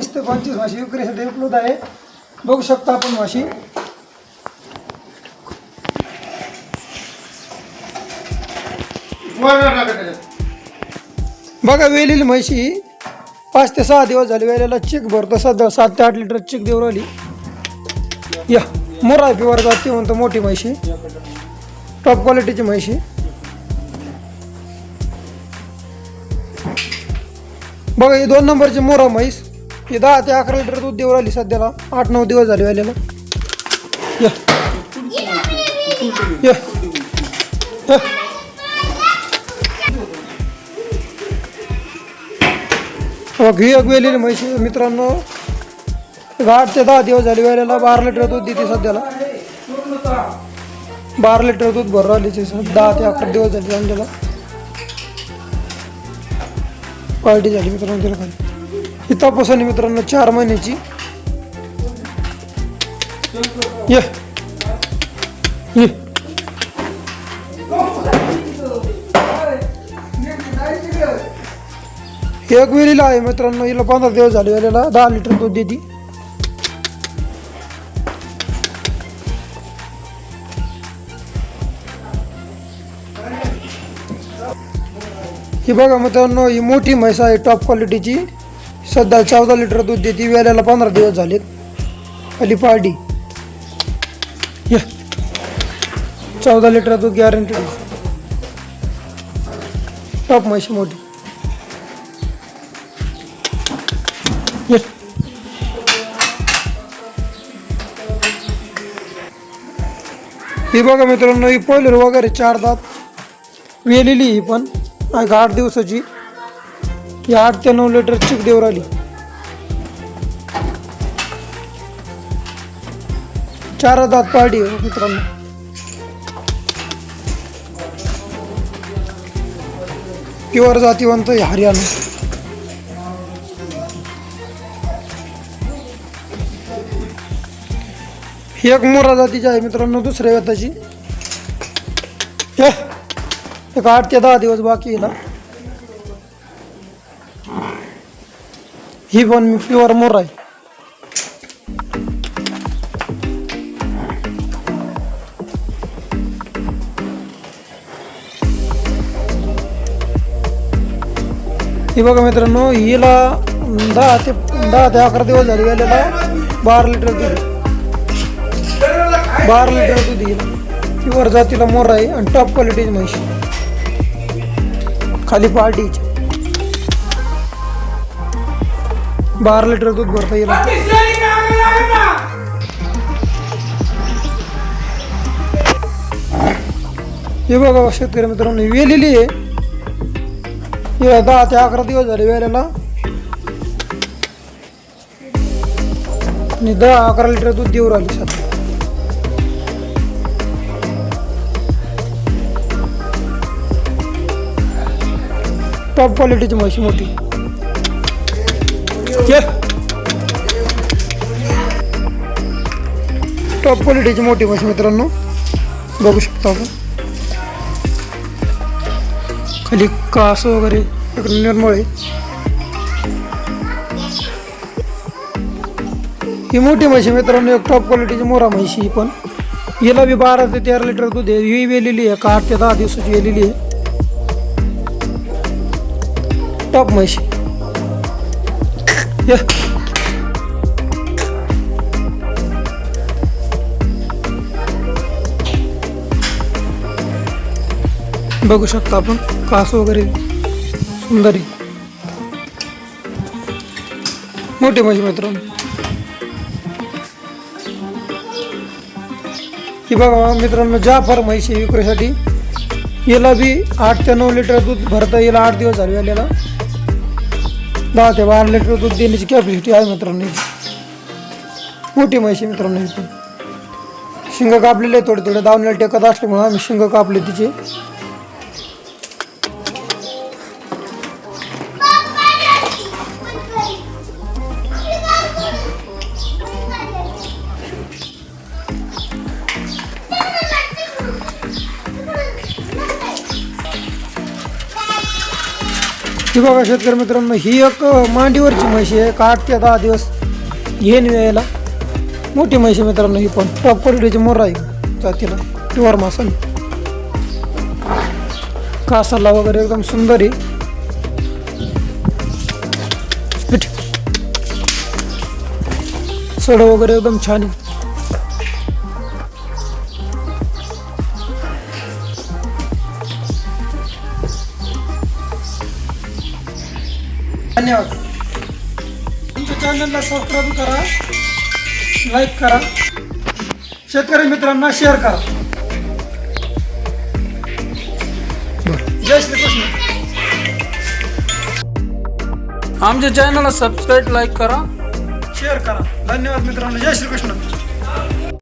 वीस ते पंचवीस म्हशी विक्रीसाठी उपलब्ध आहे. बघू शकता आपण म्हशी बघा वेलेली म्हशी. पाच ते सहा दिवस झाले वेळेला चिक भरतो सध्या सात ते आठ लिटर चिक देऊ राहिली. या मोरा प्युअर जाती म्हणतो मोठी म्हशी. टॉप क्वालिटीची म्हशी. बघा ही दोन नंबरची मोरा म्हैस. हे दहा ते अकरा लिटर दूध देऊ राहिली सध्याला. आठ नऊ दिवस झाले वेळेला या. या. या. एक मित्रांनो. आठ ते दहा दिवस झाले वेळेला बारा लिटर दूध देते सध्याला. बारा लिटर दूध भरू राहिली दहा ते अकरा दिवस झाले त्याला क्वालिटी झाली मित्रांनो तिला खाली. ही तपासून मित्रांनो चार महिन्याची. ये. ये. एक वेळीला आहे मित्रांनो हिला पंधरा दिवस झाले वेळेला दहा लिटर दूध देते. ही बघा मित्रांनो ही मोठी म्हैस आहे टॉप क्वालिटीची सध्या चौदा लिटर दूध देते वेळेला पंधरा दिवस झालेत. अली पार्टी. या. चौदा लिटर दूध गॅरंटी टॉप म्हशी मोठी. येस ही बघा मित्रांनो ही पहिलं वगैरे चार दात. वेलेली ही पण. आठ दिवसाची. ही आठ ते नऊ लिटर चिक देऊ राहिली चार दात पाडी हो मित्रांनो. प्युअर जातीवंत आहे हरियाणा. ही एक मोरा जातीची आहे मित्रांनो दुसऱ्या व्यताची. एक आठ ते दहा दिवस बाकी आहे ना. ही पण मी प्युअर मोर आहे. ही बघा मित्रांनो हिला दहा ते दहा ते अकरा दिवस झाले गेलेला बारा लिटर दूध बारा लिटर दूध येईल प्युअर जातीला मोर आहे आणि टॉप क्वालिटीची म्हैशी. खाली पार्टीची बारा लिटर दूध भरता येईल. हे बघा शेतकरी मित्रांनो वेलेली आहे. हे दहा ते अकरा दिवस झाले वेळेला आणि दहा अकरा लिटर दूध देऊ राहिली सध्या टॉप क्वालिटीची म्हशी मोठी. टॉप क्वालिटीची मोठी म्हशी मित्रांनो. बघू शकता आपण. खाली कास वगैरे निर्मळे निर्मळ आहे. ही मोठी म्हशी मित्रांनो एक टॉप क्वालिटीची मोरा म्हशी ही पण. हिला बी बारा ते तेरा लिटर दूध आहे. ही वेलेली आहे का आठ ते दहा दिवसाची वेलेली आहे. टॉप म्हशी. या. बघू शकता आपण. कास वगैरे सुंदर मोठे मोठी मित्र की बघा मित्रांनो जाफर म्हैशी विक्रीसाठी. याला बी आठ ते नऊ लिटर दूध भरता येईल आठ दिवस झाले आलेला. दहा ते बारा लिटर दूध देण्याची कॅपॅसिटी आहे मित्रांनो मोठी म्हैशी मित्रांनो ही शिंग कापलेले थोडे थोडे दावण्याला टेकत असल्यामुळे आम्ही शिंग कापले तिचे. ही बघा शेतकरी मित्रांनो? ही एक मांडीवरची म्हशी आहे. एक आठ ते दहा दिवस येईन यायला मोठी म्हशी मित्रांनो ही पण. टॉप क्वालिटीची मोर आहे. जातीला प्युअर मासन कासाला वगैरे एकदम सुंदर आहे. सड वगैरे एकदम छान आहे. धन्यवाद. तुमच्या चॅनलला सबस्क्राईब करा लाईक करा शेतकरी मित्रांना शेअर करा. जय श्रीकृष्ण. आमच्या चॅनलला सबस्क्राईब लाईक करा. शेअर करा. धन्यवाद मित्रांनो. जय श्रीकृष्ण.